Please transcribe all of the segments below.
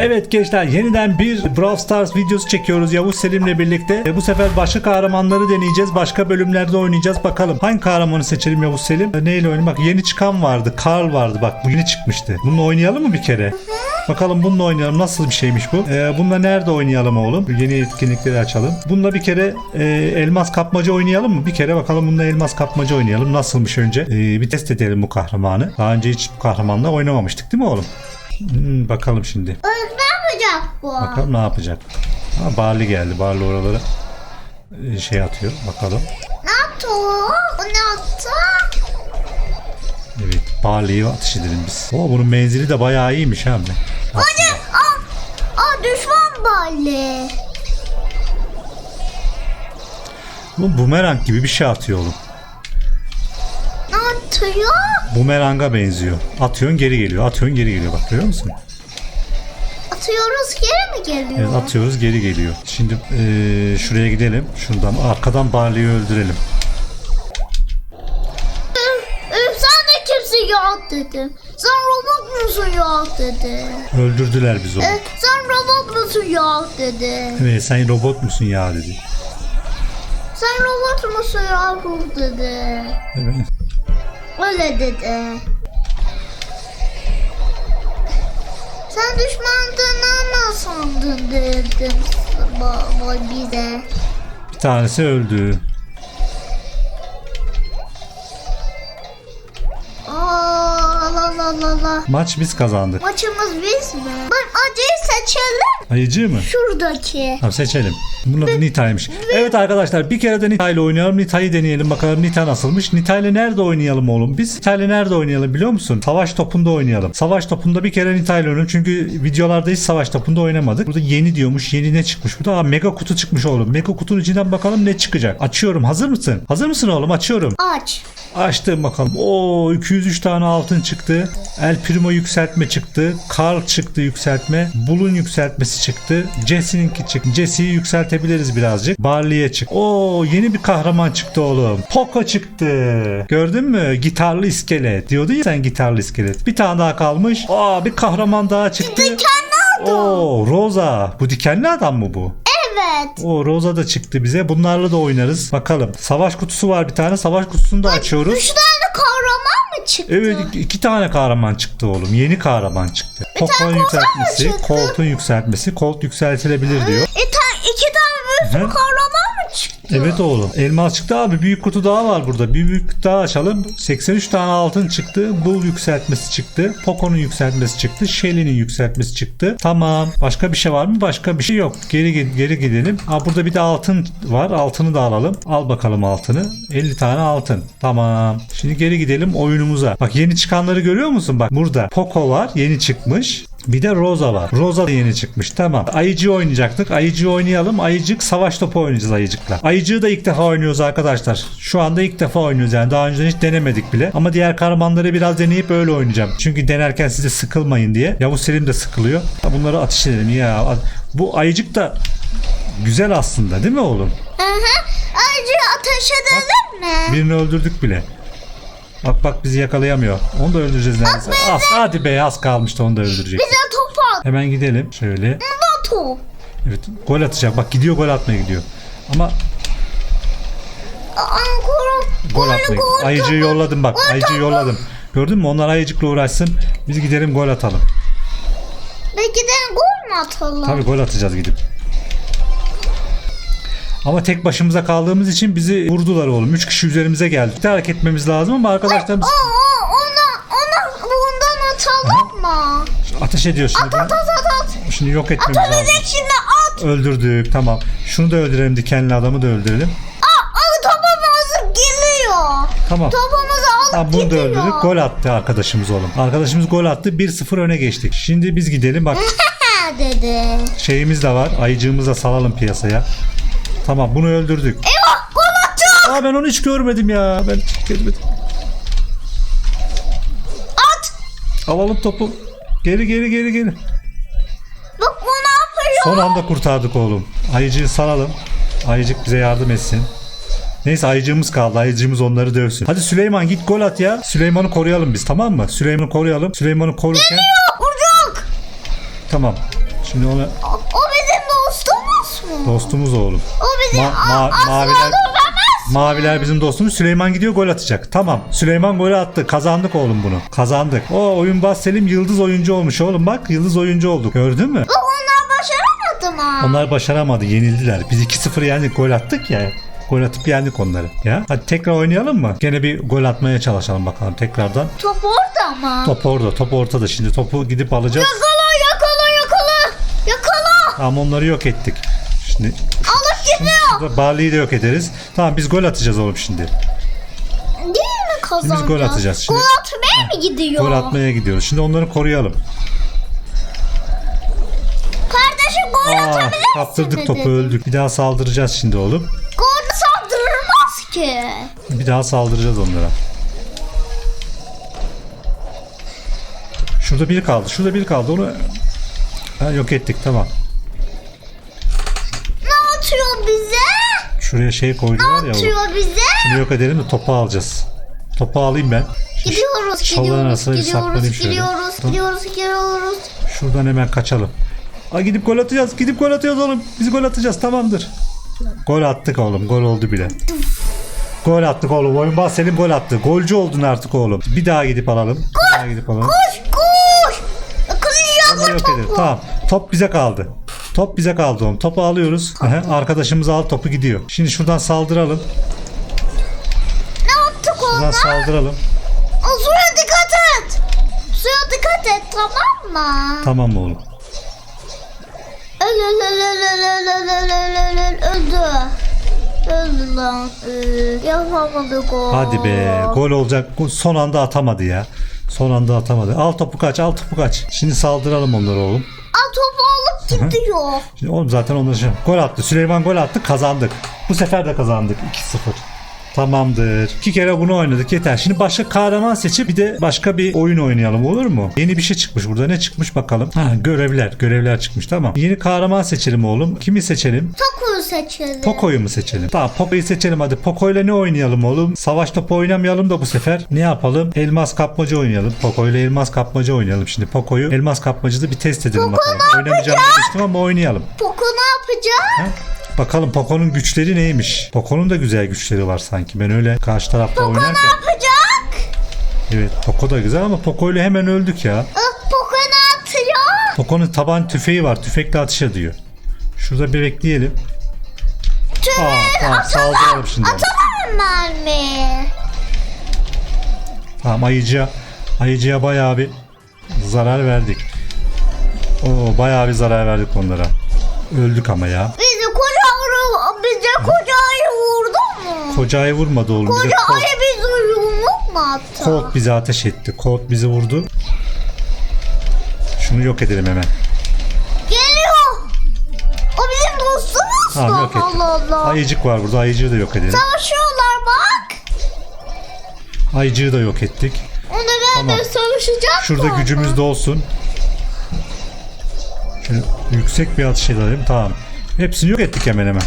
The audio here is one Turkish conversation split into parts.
Evet gençler yeniden bir Brawl Stars videosu çekiyoruz Yavuz Selim'le birlikte. E, bu sefer başka kahramanları deneyeceğiz. Başka bölümlerde oynayacağız. Bakalım hangi kahramanı seçelim Yavuz Selim? E, neyle oynayalım? Bak yeni çıkan vardı. Carl vardı bak bu yeni çıkmıştı. Bununla oynayalım mı bir kere? Bakalım bununla oynayalım. Nasıl bir şeymiş bu? E, bununla nerede oynayalım oğlum? Yeni etkinlikleri açalım. Bununla bir kere e, elmas kapmaca oynayalım mı? Bir kere bakalım bununla elmas kapmaca oynayalım. Nasılmış önce? E, bir test edelim bu kahramanı. Daha önce hiç bu kahramanla oynamamıştık değil mi oğlum? Hmm, bakalım şimdi. Ne yapacak bu? Bakalım ne yapacak. Ha, Barley geldi. Barley oralara e, şey atıyor. Bakalım. Ne yaptı o? O ne yaptı? Evet. Barley'i atış edelim biz. Oo, bunun menzili de bayağı iyiymiş ha. Hadi. Aa, aa düşman balle. Bu bumerang gibi bir şey atıyor oğlum. Atıyor? Bumeranga benziyor. Atıyorsun geri geliyor. Atıyorsun geri geliyor. Bak görüyor musun? Atıyoruz geri mi geliyor? Evet atıyoruz geri geliyor. Şimdi e, şuraya gidelim. Şuradan arkadan Barley'i öldürelim. Sen de kimsin ya dedim. Sen robot musun ya dedi. Öldürdüler bizi oğlum. E, sen robot musun ya dedi. Evet sen robot musun ya dedi. Sen robot musun ya dedi. Evet. Öyle dedi. Sen düşmandığını mı sandın dedim baba bize. Bir tanesi öldü. Aa la la la la. Maç biz kazandık. Maçımız biz mi? Ben acıyı seçelim. Ayıcı mı? Şuradaki. Tamam seçelim. Bunun adı Nita'ymış. Evet arkadaşlar bir kere de Nita ile oynayalım. Nita'yı deneyelim bakalım Nita nasılmış. Nita ile nerede oynayalım oğlum? Biz Nita ile nerede oynayalım biliyor musun? Savaş topunda oynayalım. Savaş topunda bir kere Nita ile oynayalım. Çünkü videolarda hiç savaş topunda oynamadık. Burada yeni diyormuş. Yeni ne çıkmış? Burada aa, mega kutu çıkmış oğlum. Mega kutunun içinden bakalım ne çıkacak. Açıyorum. Hazır mısın? Hazır mısın oğlum? Açıyorum. Aç. Açtım bakalım. Oo 203 tane altın çıktı. El Primo yükseltme çıktı. Carl çıktı yükseltme. Bull'un yükseltmesi çıktı. Jesse'ninki çıktı. Jesse'yi yükseltebiliriz birazcık. Barley'e çık. Oo yeni bir kahraman çıktı oğlum. Poco çıktı. Gördün mü? Gitarlı iskelet. Diyordun ya sen gitarlı iskelet. Bir tane daha kalmış. Aa bir kahraman daha çıktı. Dikenli adam. Oo Rosa. Bu dikenli adam mı bu? Evet. O Rosa da çıktı bize. Bunlarla da oynarız. Bakalım. Savaş kutusu var bir tane. Savaş kutusunu da açıyoruz. Tane kahraman mı çıktı? Evet iki- tane kahraman çıktı oğlum. Yeni kahraman çıktı. Popon yükseltmesi, çıktı? Colt'un yükseltmesi. Colt yükseltilebilir diyor. E, ta, iki tane Hı. kahraman? Evet oğlum. Elmas çıktı abi. Büyük kutu daha var burada. Bir büyük kutu daha açalım. 83 tane altın çıktı. Bull yükseltmesi çıktı. Poco'nun yükseltmesi çıktı. Shelly'nin yükseltmesi çıktı. Tamam. Başka bir şey var mı? Başka bir şey yok. Geri geri gidelim. Ha burada bir de altın var. Altını da alalım. Al bakalım altını. 50 tane altın. Tamam. Şimdi geri gidelim oyunumuza. Bak yeni çıkanları görüyor musun? Bak burada Poco var. Yeni çıkmış. Bir de Rosa var. Rosa da yeni çıkmış. Tamam. Ayıcı oynayacaktık. Ayıcı oynayalım. Ayıcık savaş topu oynayacağız ayıcıkla. Ayıcığı da ilk defa oynuyoruz arkadaşlar. Şu anda ilk defa oynuyoruz yani. Daha önce hiç denemedik bile. Ama diğer kahramanları biraz deneyip öyle oynayacağım. Çünkü denerken size sıkılmayın diye. Yavuz Selim de sıkılıyor. Bunları atış edelim ya. Bu ayıcık da güzel aslında değil mi oğlum? Hı hı. Ayrıca ateş edelim mi? Birini öldürdük bile. Bak bak bizi yakalayamıyor. Onu da öldüreceğiz neredeyse. Az, hadi be az kalmıştı onu da öldürecek. Bize top. Hemen gidelim. Şöyle. Ne top? Evet gol atacak. Bak gidiyor gol atmaya gidiyor. Ama Aa, gol, Ayıcığı gol. yolladım bak. Topu. yolladım. Gördün mü? Onlar ayıcıkla uğraşsın. Biz gidelim gol atalım. Belki de gol mü atalım? Tabii gol atacağız gidip. Ama tek başımıza kaldığımız için bizi vurdular oğlum. Üç kişi üzerimize geldi. Hareket etmemiz lazım ama arkadaşlarımız Aa, ona, ona bundan atalım mı? ateş ediyor şimdi. At at at at. Şimdi yok etmemiz lazım. Atabilecek şimdi at. Öldürdük tamam. Şunu da öldürelim dikenli adamı da öldürelim. Aa, aa topumuz geliyor. Tamam. Topumuzu alıp Tamam bunu da öldürdük. Gol attı arkadaşımız oğlum. Arkadaşımız gol attı. 1-0 öne geçtik. Şimdi biz gidelim. Bak dedi. şeyimiz de var. Ayıcığımızı da salalım piyasaya. Tamam bunu öldürdük. Eyvah gol. Aa ben onu hiç görmedim ya. Ben hiç görmedim. At. Alalım topu. Geri geri geri geri. Bak bu ne yapıyor? Son anda kurtardık oğlum. Ayıcığı salalım. Ayıcık bize yardım etsin. Neyse ayıcığımız kaldı. Ayıcığımız onları dövsün. Hadi Süleyman git gol at ya. Süleyman'ı koruyalım biz tamam mı? Süleyman'ı koruyalım. Süleyman'ı korurken Vuracak. tamam. Şimdi ona dostumuz mu? dostumuz oğlum. O bizim Ma- ma- maviler-. Maviler bizim dostumuz. Süleyman gidiyor gol atacak. Tamam. Süleyman golü attı. Kazandık oğlum bunu. Kazandık. O oyun bas Selim yıldız oyuncu olmuş oğlum. Bak yıldız oyuncu olduk. Gördün mü? Onlar başaramadı mı? Onlar başaramadı. Yenildiler. Biz 2-0 yendik. Gol attık ya. Gol atıp yendik onları. Ya hadi tekrar oynayalım mı? Gene bir gol atmaya çalışalım bakalım tekrardan. Top orada mı? Top orada. Top ortada. Şimdi topu gidip alacağız. Yakala yakala yakala. Yakala. Tamam onları yok ettik. Şimdi Alıp gidiyor. Barley'i de yok ederiz. Tamam biz gol atacağız oğlum şimdi. Değil mi kazanacağız? Biz gol atacağız. Şimdi- Gol atmaya mı gidiyor? Gol atmaya gidiyoruz. Şimdi onları koruyalım. Kardeşim gol Aa, atabilir kaptırdık misin topu dedi. öldük. Bir daha saldıracağız şimdi oğlum. Gol saldırılmaz ki. Bir daha saldıracağız onlara. Şurada bir kaldı. Şurada bir kaldı. Onu ha, yok ettik tamam. Ne atıyor bize? Şuraya şey koydular ya. oğlum. Atıyor bize. Şunu yok edelim de topu alacağız. Topu alayım ben. Gidiyoruz, gidiyoruz, gidiyoruz, gidiyoruz, gidiyoruz, gidiyoruz. Şuradan hemen kaçalım. Aa, gidip gol atacağız. Gidip gol atacağız oğlum. Biz gol atacağız. Tamamdır. Gol attık oğlum. Gol oldu bile. Gol attık oğlum. Oyun bas Selim gol attı. Golcü oldun artık oğlum. Bir daha gidip alalım. Bir daha gidip alalım. Koş, koş. Kıracaklar yok edelim. topu. Tamam. Top bize kaldı. Top bize kaldı oğlum. Topu alıyoruz. Aha, arkadaşımız al topu gidiyor. Şimdi şuradan saldıralım. Ne yaptık Şuradan ona? saldıralım. O suya dikkat et. Suya dikkat et tamam mı? Tamam oğlum. Öl öl öl öl öl öl öl öl öl öl öl öldü. Öldü lan. Ee, yapamadık o. Hadi be. Gol olacak. Son anda atamadı ya. Son anda atamadı. Al topu kaç. Al topu kaç. Şimdi saldıralım onları oğlum. Topu alıp gidiyor. Şimdi oğlum zaten onları şey. Gol attı. Süleyman gol attı. Kazandık. Bu sefer de kazandık. 2-0. Tamamdır. İki kere bunu oynadık yeter. Şimdi başka kahraman seçip bir de başka bir oyun oynayalım olur mu? Yeni bir şey çıkmış burada. Ne çıkmış bakalım. Ha görevler. Görevler çıkmış tamam. Yeni kahraman seçelim oğlum. Kimi seçelim? Toku'yu seçelim. Poco'yu mu seçelim? Tamam Poco'yu seçelim hadi. Poco'yla ne oynayalım oğlum? Savaş topu oynamayalım da bu sefer. Ne yapalım? Elmas kapmaca oynayalım. Poco'yla elmas kapmaca oynayalım şimdi. Poco'yu elmas kapmacada bir test edelim bakalım. Oynamayacağım demiştim ama oynayalım. Poco ne yapacak? Ha? Bakalım Poco'nun güçleri neymiş? Poco'nun da güzel güçleri var sanki. Ben öyle karşı tarafta Ne oynarken. yapacak? Evet Poco da güzel ama Poco ile hemen öldük ya. Aa, Poco ne atıyor? Poco'nun taban tüfeği var. Tüfekle atış ediyor. Şurada bir bekleyelim. Aa, tamam saldıralım şimdi. Atamam mermi. Tamam ayıcıya, ayıcıya bayağı bir zarar verdik. Oo bayağı bir zarar verdik onlara. Öldük ama ya. Mu? Koca ayı vurmadı oğlum. Bize Koca Colt, ayı bizi yumruk mu attı? Colt bizi ateş etti. Colt bizi vurdu. Şunu yok edelim hemen. Geliyor. O bizim dostumuz Tamam yok. Allah Allah. Ayıcık var burada. Ayıcığı da yok edelim. Savaşıyorlar bak. Ayıcığı da yok ettik. Onu ben Tamam. de savaşacak Şurada mı? gücümüz de olsun. Şöyle yüksek bir atış edelim. Tamam. Hepsini yok ettik hemen hemen.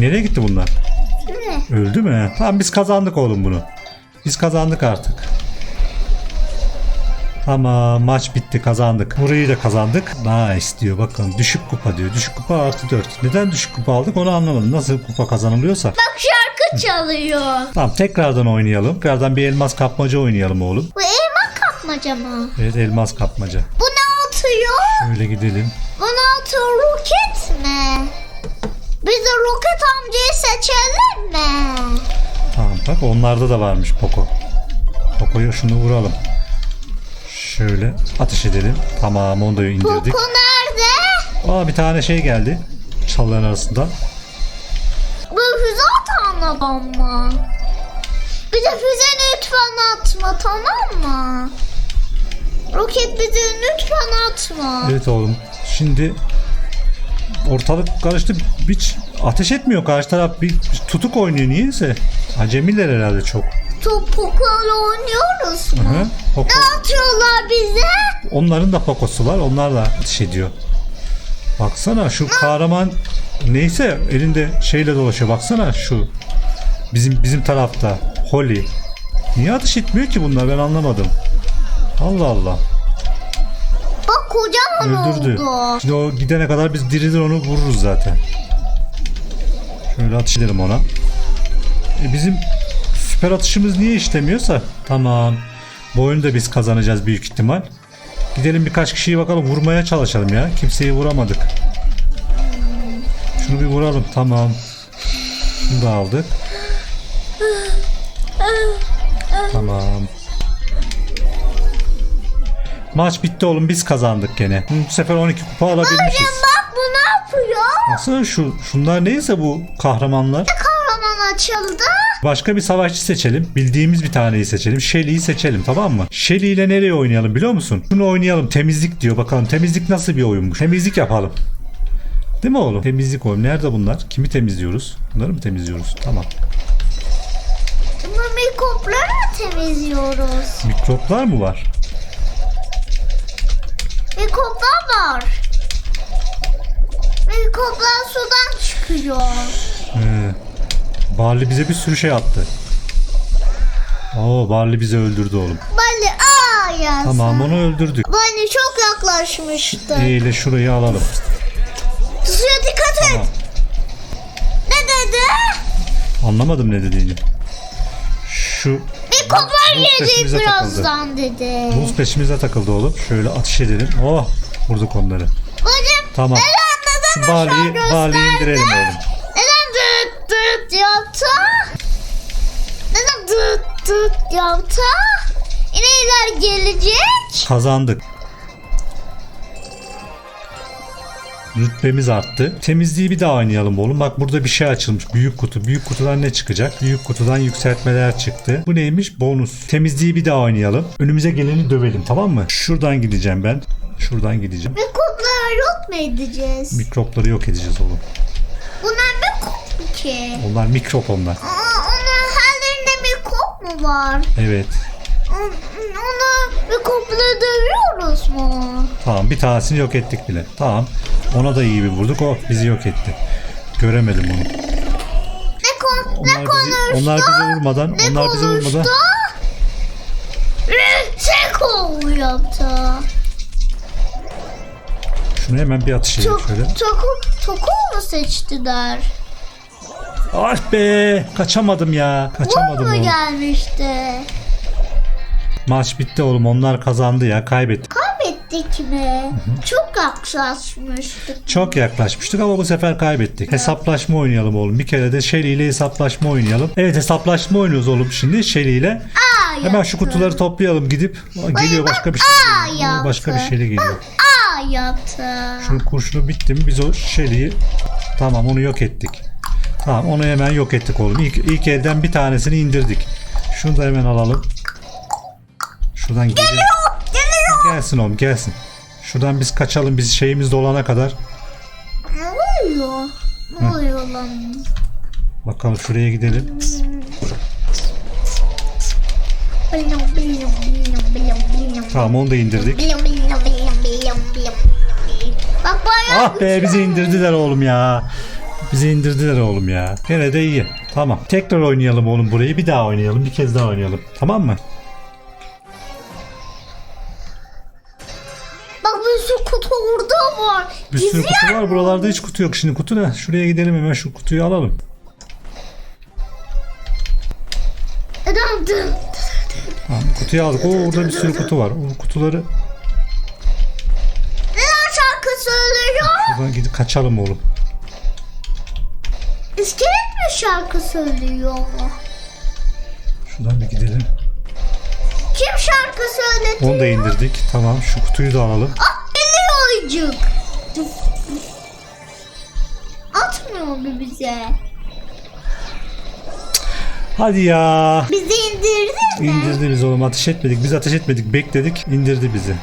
Nereye gitti bunlar? Ne? Öldü mü? Tamam biz kazandık oğlum bunu. Biz kazandık artık. Tamam maç bitti kazandık. Burayı da kazandık. Nice diyor bakın düşük kupa diyor. Düşük kupa artı 4. Neden düşük kupa aldık onu anlamadım. Nasıl kupa kazanılıyorsa. Bak şarkı çalıyor. Tamam tekrardan oynayalım. Tekrardan bir elmas kapmaca oynayalım oğlum. Bu elma kapmaca mı? Evet elmas kapmaca. Bu ne atıyor? Şöyle gidelim. Bu ne atıyor? Roket mi? Biz de roket amcayı seçelim mi? Tamam bak onlarda da varmış Poco. Poco'ya şunu vuralım. Şöyle ateş edelim. Tamam onu da indirdik. Poco nerede? Aa bir tane şey geldi. Çalıların arasında. Bu füze atan adam mı? Bize füze lütfen atma tamam mı? Roket bize lütfen atma. Evet oğlum. Şimdi ortalık karıştı. Hiç ateş etmiyor karşı taraf. Bir tutuk oynuyor niyeyse. Acemiler herhalde çok. Top Poco'yla oynuyoruz mu? Hı? Poco. Ne atıyorlar bize? Onların da Poco'su var. Onlar da ateş ediyor. Baksana şu kahraman neyse elinde şeyle dolaşıyor. Baksana şu bizim bizim tarafta Holly. Niye ateş etmiyor ki bunlar ben anlamadım. Allah Allah. Bak kocaman Öldürdü. oldu. Şimdi o gidene kadar biz diridir onu vururuz zaten. Şöyle atış edelim ona. E bizim süper atışımız niye işlemiyorsa? Tamam. Bu oyunu da biz kazanacağız büyük ihtimal. Gidelim birkaç kişiyi bakalım vurmaya çalışalım ya. Kimseyi vuramadık. Şunu bir vuralım. Tamam. Şunu da aldık. Maç bitti oğlum biz kazandık gene. Bu sefer 12 kupa alabilmişiz. Bak bu ne yapıyor? Baksana şu şunlar neyse bu kahramanlar. Kahraman açıldı. Başka bir savaşçı seçelim. Bildiğimiz bir taneyi seçelim. Shelly'yi seçelim tamam mı? Shelly ile nereye oynayalım biliyor musun? Şunu oynayalım. Temizlik diyor. Bakalım temizlik nasıl bir oyunmuş. Temizlik yapalım. Değil mi oğlum? Temizlik oyun. Nerede bunlar? Kimi temizliyoruz? Bunları mı temizliyoruz? Tamam. Bu mikropları mı temizliyoruz? Mikroplar mı var? Mikroplar var. Mikroplar sudan çıkıyor. He. Barley bize bir sürü şey attı. Oo Barley bizi öldürdü oğlum. Bali aa ya. Tamam onu öldürdük. Bali çok yaklaşmıştı. İle şurayı alalım. Suya dikkat et. Tamam. Ne dedi? Anlamadım ne dediğini. Şu Yiyecek peşimize birazdan dedi. buz peşimize takıldı oğlum. Şöyle atış edelim. Oh vurduk onları. Hocam Tamam. Şu Barley'i gösterdi? indirelim oğlum. Neden dıt dıt yaptı? Neden dıt dıt yaptı? İneyler gelecek. Kazandık. Rütbemiz arttı. Temizliği bir daha oynayalım oğlum. Bak burada bir şey açılmış. Büyük kutu. Büyük kutudan ne çıkacak? Büyük kutudan yükseltmeler çıktı. Bu neymiş? Bonus. Temizliği bir daha oynayalım. Önümüze geleni dövelim tamam mı? Şuradan gideceğim ben. Şuradan gideceğim. Mikropları yok mu edeceğiz? Mikropları yok edeceğiz oğlum. Bunlar mikrop ki? Onlar mikrop onlar. Aa, onun hallerinde mikrop mu var? Evet. On- Onu mikropları dövüyoruz mu? Tamam bir tanesini yok ettik bile. Tamam. Ona da iyi bir vurduk. O bizi yok etti. Göremedim onu. Ne, kon Onlar ne bizi, konuştu? onlar bize vurmadan, ne onlar bize konuştu? vurmadan. Seko yaptı. Şunu hemen bir atış edelim Çok, şöyle. çok, çok mu seçtiler? Ah be! Kaçamadım ya. Kaçamadım mu oğlum. gelmişti? Maç bitti oğlum. Onlar kazandı ya. Kaybettik. Kaybettik mi? Çok yaklaşmıştık. Çok yaklaşmıştık ama bu sefer kaybettik. Hesaplaşma oynayalım oğlum. Bir kere de Shelly ile hesaplaşma oynayalım. Evet hesaplaşma oynuyoruz oğlum şimdi Shelly ile. Aa Hemen şu kutuları toplayalım gidip. Aa, Geliyor başka bir şey. Geliyor. Başka bir şeyle geliyor. Aa yaptı. Şunun kurşunu bitti mi biz o Shelly'yi tamam onu yok ettik. Tamam onu hemen yok ettik oğlum. İlk, ilk elden bir tanesini indirdik. Şunu da hemen alalım. Şuradan. Geliyor. Gelsin oğlum gelsin. Şuradan biz kaçalım biz şeyimiz dolana kadar. Ne oluyor? Ne oluyor lan? Bakalım şuraya gidelim. Tamam onu da indirdik. Bak bayağı Ah be bizi indirdiler oğlum ya. Bizi indirdiler oğlum ya. Gene de iyi. Tamam. Tekrar oynayalım oğlum burayı. Bir daha oynayalım. Bir kez daha oynayalım. Tamam mı? Bir sürü kutu var. Buralarda hiç kutu yok. Şimdi kutu ne? Şuraya gidelim hemen şu kutuyu alalım. Dın? Tamam, kutuyu aldık. Oo, orada bir sürü kutu var. O kutuları Neden şarkı söylüyor? buradan gidip kaçalım oğlum. İskelet mi şarkı söylüyor? Şuradan bir gidelim. Kim şarkı söyledi? Onu da indirdik. Tamam şu kutuyu da alalım. Ah geliyor oyuncuk. Atmıyor mu bize? Hadi ya. Bizi indirdi mi? İndirdi bizi oğlum. Ateş etmedik. Biz ateş etmedik. Bekledik. indirdi bizi.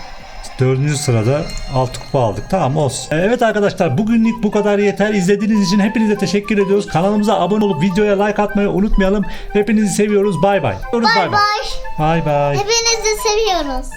Dördüncü sırada 6 kupa aldık. Tamam olsun. Evet arkadaşlar bugünlük bu kadar yeter. İzlediğiniz için hepinize teşekkür ediyoruz. Kanalımıza abone olup videoya like atmayı unutmayalım. Hepinizi seviyoruz. Bay bay. Bay bay. Bay bay. Hepinizi seviyoruz.